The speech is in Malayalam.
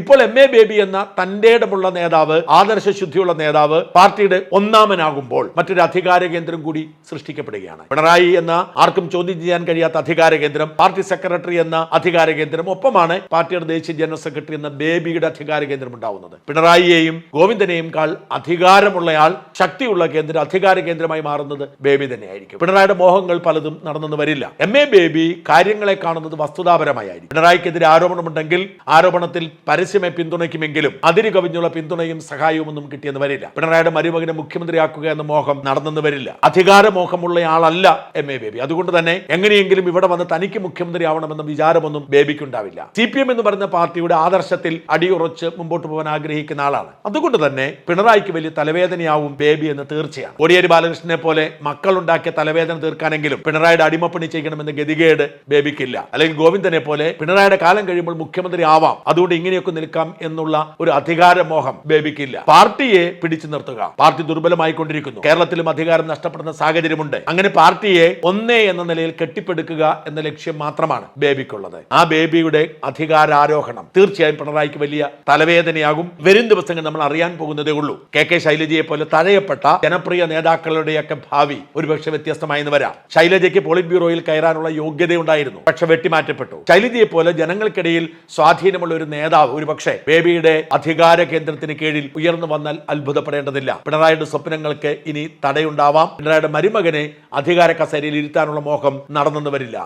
ഇപ്പോൾ എം എ ബേബി എന്ന തന്റെ ഇടമുള്ള നേതാവ് ആദർശ ശുദ്ധിയുള്ള നേതാവ് പാർട്ടിയുടെ ഒന്നാമനാകുമ്പോൾ മറ്റൊരു അധികാര കേന്ദ്രം കൂടി സൃഷ്ടിക്കപ്പെടുകയാണ്. പിണറായി എന്ന ആർക്കും ചോദ്യം ചെയ്യാൻ കഴിയാത്ത അധികാര കേന്ദ്രം പാർട്ടി സെക്രട്ടറി എന്ന അധികാര കേന്ദ്രം ഒപ്പമാണ് പാർട്ടിയുടെ ദേശീയ ജനറൽ സെക്രട്ടറി എന്ന ബേബിയുടെ അധികാര കേന്ദ്രം ഉണ്ടാവുന്നത്. പിണറായിയെയും ഗോവിന്ദനെയും കാൾ അധികാരമുള്ളയാൾ ശക്തിയുള്ള കേന്ദ്രം അധികാര കേന്ദ്രമായി മാറുന്നത് ബേബി തന്നെയായിരിക്കും. പിണറായിയുടെ മോഹങ്ങൾ പലതും നടന്നെന്ന് വരില്ല. എം. എ. ബേബി കാര്യങ്ങളെ കാണുന്നത് വസ്തുതാപരമായിരിക്കും. പിണറായിക്കെതിരെ ആരോപണമുണ്ടെങ്കിൽ ആരോപണത്തിൽ പരസ്യമായി പിന്തുണയ്ക്കുമെങ്കിലും അതിര് കവിഞ്ഞുള്ള പിന്തുണയും സഹായവും ഒന്നും കിട്ടിയെന്ന് വരില്ല. പിണറായിയുടെ മരുമകനെ മുഖ്യമന്ത്രിയാക്കുക എന്ന മോഹം നടന്നെന്ന് വരില്ല. അധികാരമോഹമുള്ള ആളല്ല എം. എ. ബേബി. അതുകൊണ്ട് തന്നെ എങ്ങനെയെങ്കിലും ഇവിടെ വന്ന് തനിക്ക് മുഖ്യമന്ത്രി ആവണമെന്ന വിചാരമൊന്നും ബേബിക്കുണ്ടാവില്ല. സി പി എം എന്ന് പറയുന്ന പാർട്ടിയുടെ ആദർശത്തിൽ അടിയുറച്ച് മുമ്പോട്ട് പോകാൻ ആഗ്രഹിക്കുന്ന ആളാണ്. അതുകൊണ്ട് തന്നെ പിണറായിക്ക് വലിയ തലവേദനയാവും ബേബി എന്ന് തീർച്ചയാണ്. കോടിയേരി ബാലകൃഷ്ണനെ പോലെ മക്കളുണ്ടാക്കിയ തലവേദന തീർക്കാനെങ്കിലും പിണറായിയുടെ അടിമപ്പണി ചെയ്യണമെന്ന് ഗതികേട് ബേബിക്കില്ല. അല്ലെങ്കിൽ ഗോവിന്ദനെ പോലെ പിണറായിയുടെ കാലം കഴിയുമ്പോൾ മുഖ്യമന്ത്രി ആവാം. അതുകൊണ്ട് ഇങ്ങനെയൊക്കെ നിൽക്കാം എന്നുള്ള ഒരു അധികാരമോഹം ബേബിക്കില്ല. പാർട്ടിയെ പിടിച്ചു നിർത്തുക. പാർട്ടി ദുർബലമായിക്കൊണ്ടിരിക്കുന്നു. കേരളത്തിലും അധികാരം നഷ്ടപ്പെടുന്ന സാഹചര്യമുണ്ട്. അങ്ങനെ പാർട്ടിയെ ഒന്നേ എന്ന നിലയിൽ കെട്ടിപ്പടുക്കുക എന്ന ലക്ഷ്യം മാത്രമാണ് ബേബിക്കുള്ളത്. ആ ബേബിയുടെ അധികാരാരോഹണം തീർച്ചയായും പിണറായിക്ക് വലിയ തലവേദനയാകും. വരും ദിവസങ്ങൾ നമ്മൾ അറിയാൻ പോകുന്നതേ ഉള്ളൂ. കെ കെ ശൈലജയെ പോലെ തഴയപ്പെട്ട ജനപ്രിയ നേതാക്കളുടെയൊക്കെ ഭാവി ഒരുപക്ഷെ വ്യത്യസ്തമായെന്ന് വരാം. ശൈലജയ്ക്ക് പോളിറ്റ് ബ്യൂറോയിൽ കയറാനുള്ള യോഗ്യതയുണ്ടായിരുന്നു. പക്ഷെ വെട്ടിമാറ്റപ്പെട്ടു. ശൈലജയെ പോലെ ജനങ്ങൾക്കിടയിൽ സ്വാധീനമുള്ള ഒരു നേതാവ് ഒരുപക്ഷെ ബേബിയുടെ അധികാര കേന്ദ്രത്തിന് കീഴിൽ ഉയർന്നു വന്നാൽ അത്ഭുതപ്പെടേണ്ടതില്ല. പിണറായിയുടെ സ്വപ്നങ്ങൾക്ക് ഇനി തടയുണ്ടാവാം. പിണറായിയുടെ മരുമകനെ അധികാര കസേരയിൽ ഇരുത്താനുള്ള മോഹം നടന്നെന്ന് വരില്ല.